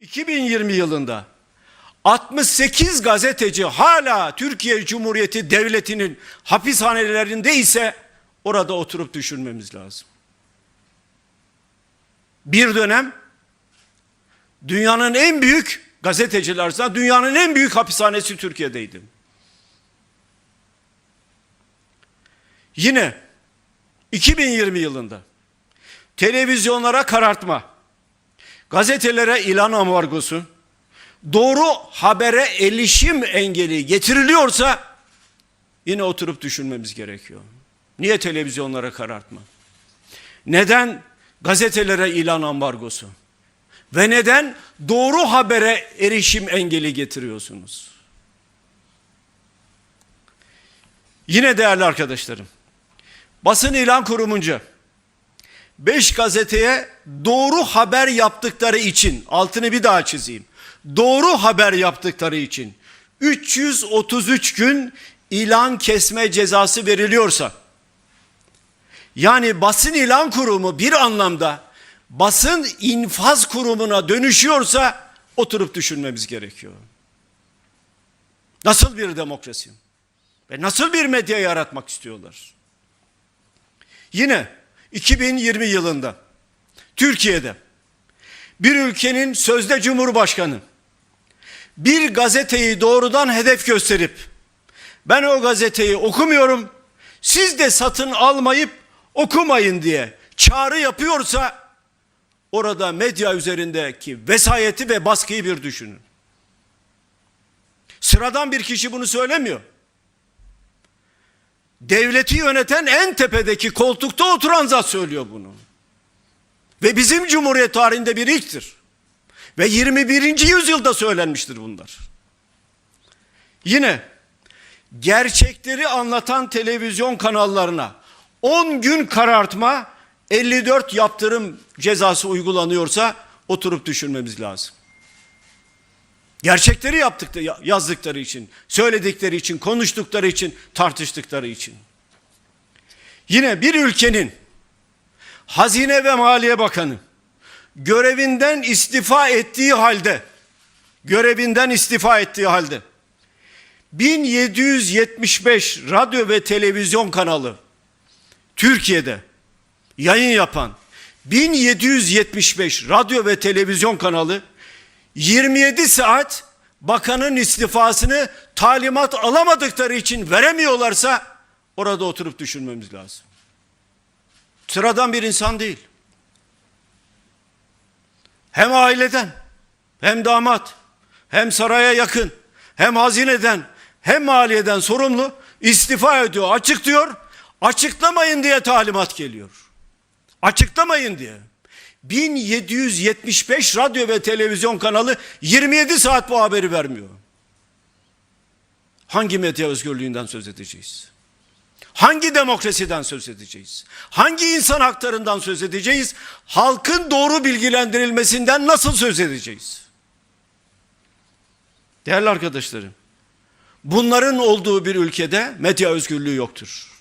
2020 yılında 68 gazeteci hala Türkiye Cumhuriyeti Devleti'nin hapishanelerinde ise orada oturup düşünmemiz lazım. Bir dönem dünyanın en büyük gazeteciler dünyanın en büyük hapishanesi Türkiye'deydi. Yine 2020 yılında televizyonlara karartma, gazetelere ilan ambargosu, doğru habere erişim engeli getiriliyorsa yine oturup düşünmemiz gerekiyor. Niye televizyonlara karartma? Neden gazetelere ilan ambargosu? Ve neden doğru habere erişim engeli getiriyorsunuz? Yine değerli arkadaşlarım, basın ilan kurumunca 5 gazeteye doğru haber yaptıkları için altını bir daha çizeyim. Doğru haber yaptıkları için 333 gün ilan kesme cezası veriliyorsa yani basın ilan kurumu bir anlamda basın infaz kurumuna dönüşüyorsa oturup düşünmemiz gerekiyor. Nasıl bir demokrasi ve nasıl bir medya yaratmak istiyorlar? Yine 2020 yılında Türkiye'de bir ülkenin sözde cumhurbaşkanı bir gazeteyi doğrudan hedef gösterip ben o gazeteyi okumuyorum siz de satın almayıp okumayın diye çağrı yapıyorsa orada medya üzerindeki vesayeti ve baskıyı bir düşünün. Sıradan bir kişi bunu söylemiyor devleti yöneten en tepedeki koltukta oturan zat söylüyor bunu. Ve bizim Cumhuriyet tarihinde bir ilktir. Ve 21. yüzyılda söylenmiştir bunlar. Yine gerçekleri anlatan televizyon kanallarına 10 gün karartma 54 yaptırım cezası uygulanıyorsa oturup düşünmemiz lazım. Gerçekleri yaptıkları, yazdıkları için, söyledikleri için, konuştukları için, tartıştıkları için. Yine bir ülkenin Hazine ve Maliye Bakanı görevinden istifa ettiği halde görevinden istifa ettiği halde 1775 radyo ve televizyon kanalı Türkiye'de yayın yapan 1775 radyo ve televizyon kanalı 27 saat bakanın istifasını talimat alamadıkları için veremiyorlarsa orada oturup düşünmemiz lazım. Sıradan bir insan değil. Hem aileden, hem damat, hem saraya yakın, hem hazineden, hem maliyeden sorumlu istifa ediyor, açık diyor. Açıklamayın diye talimat geliyor. Açıklamayın diye. 1775 radyo ve televizyon kanalı 27 saat bu haberi vermiyor. Hangi medya özgürlüğünden söz edeceğiz? Hangi demokrasiden söz edeceğiz? Hangi insan haklarından söz edeceğiz? Halkın doğru bilgilendirilmesinden nasıl söz edeceğiz? Değerli arkadaşlarım, bunların olduğu bir ülkede medya özgürlüğü yoktur.